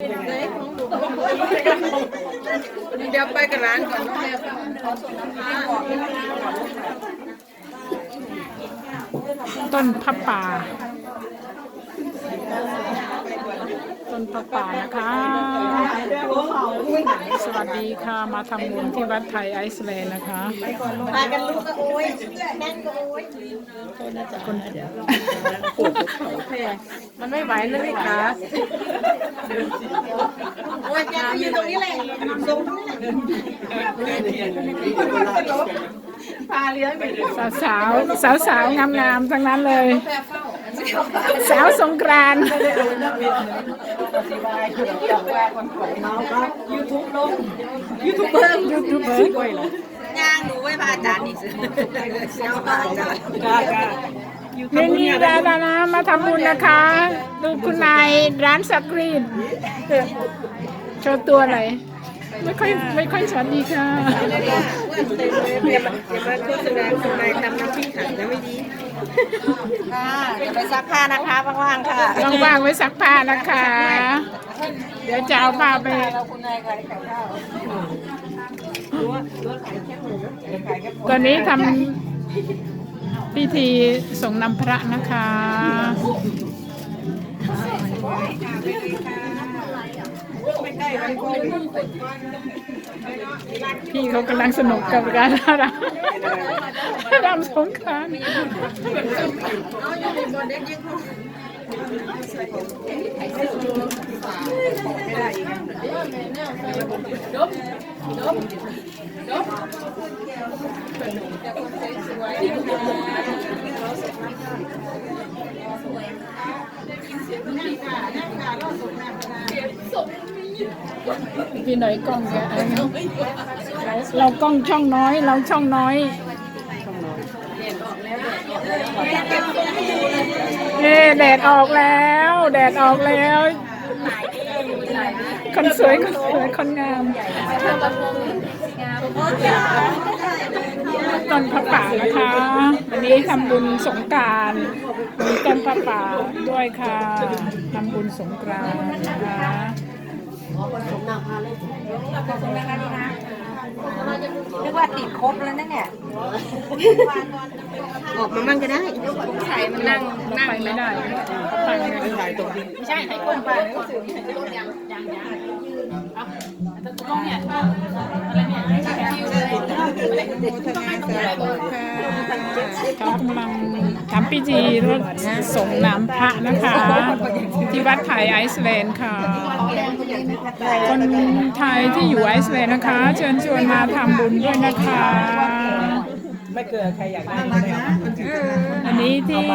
เดี๋ยวไปกับร้านก่อนน้องแม่ต้นพับป่า ต้นพับป่านะคะ สวัสดีค่ะมาทำบุญที่วัดไทยไอซ์แลนด์นะคะมากันลูกก็โอ้ยนั่งก็โอ้ยมันไม่ไหวเลยพี่ขาโอ้ยแกก็ยืนตรงนี้แหละทรงนี้พาเลี้ยงไปสาวสาวสาวสาวๆงามๆทั้งนั้นเลย สาวสงกรานต์ยูทูบลงยูทูบเบอร์ยูทูบเบอร์ย่างหนูไว้พาอาจารย์อีกสิเสียวพาอาจารย์นี่นี่ดาดานะมาทำบุญนะคะ ดูคุณนายร้านสกรีนโชว์ตัวหน่อยไม่ค่อยไม่ค่อยสวัสดีค่ะ อย่ามาอย่ามาโฆษณาคุณนายทำน้ำพริกขันนะไม่ดีค่ะเดี๋ยวไปซักผ้านะคะว่างๆค่ะว่างๆไว้ซักผ้านะคะ เดี๋ยวจะเอาผ้าไปเราคุณนายขายไข่ข้าวรู้ว่ารู้ว่าขายแค่หมูขายแค่ตอนนี้ทำพิธีส่งนำพระนะคะ ไม่ใกล้ไปโกง พี่เขากำลังสนุกกับการรำรำสงกรานต์เอาอยู่ในตัวเด็กยิ่งไม่ได้อีก พี่หน่อยกล้องแกเอาเรากล้องช่องน้อย เราช่องน้อยเน่แดดออกแล้ว แดดออกแล้ว คนสวยคนสวยคนงามต้นพระป่านะคะ วันนี้ทำบุญสงกรารมีต้นพระป่าด้วยค่ะทำบุญสงกรานต์นะคะ นึกว่าติดครบแล้วนั่นเนี่ยออกมามั่งก็ได้ใส่มันนั่งเราไปไม่ได้ไปไม่ได้ถ่ายตรงนี้ไม่ใช่ถ่ายก้นไปเขากำลัง ทำพิธีรดส่งน้ำพระนะคะ ที่วัดไทยไอซ์แลนด์ค่ะ คนไทยที่อยู่ไอซ์แลนด์นะคะ เชิญชวนมาทำบุญด้วยนะคะไม่เกิดใครอยากได้อันนี้ที่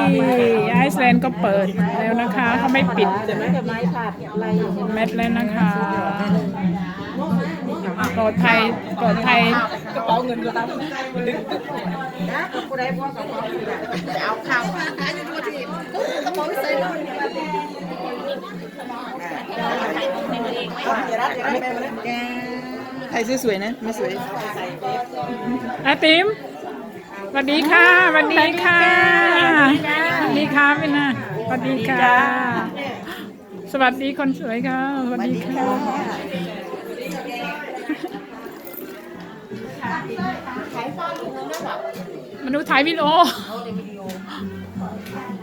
ไอซ์แลนด์ก็เปิดแล้วนะคะเขาไม่ปิดจะไม่กับไม้ผัดอะไรอยู่เม็ดแล้วนะคะ ปลอดภัยปลอดภัยกระเป๋าเงินก็รับนะกูได้พ่อกับพ่อจะเอาข้าวอายุดูทีกระเป๋าใส่เลยอย่ารัดอย่ารัดแม่มาเลยใครสวยๆนะไม่สวยอาติมสวัสดีค่ะสวัสดีค่ะสวัสดีค่ะพี่นาสวัสดีค่ะ สวัสดีคนสวยค่ะสวัสดีค่ะ มาดูถ่ายวิดีโอ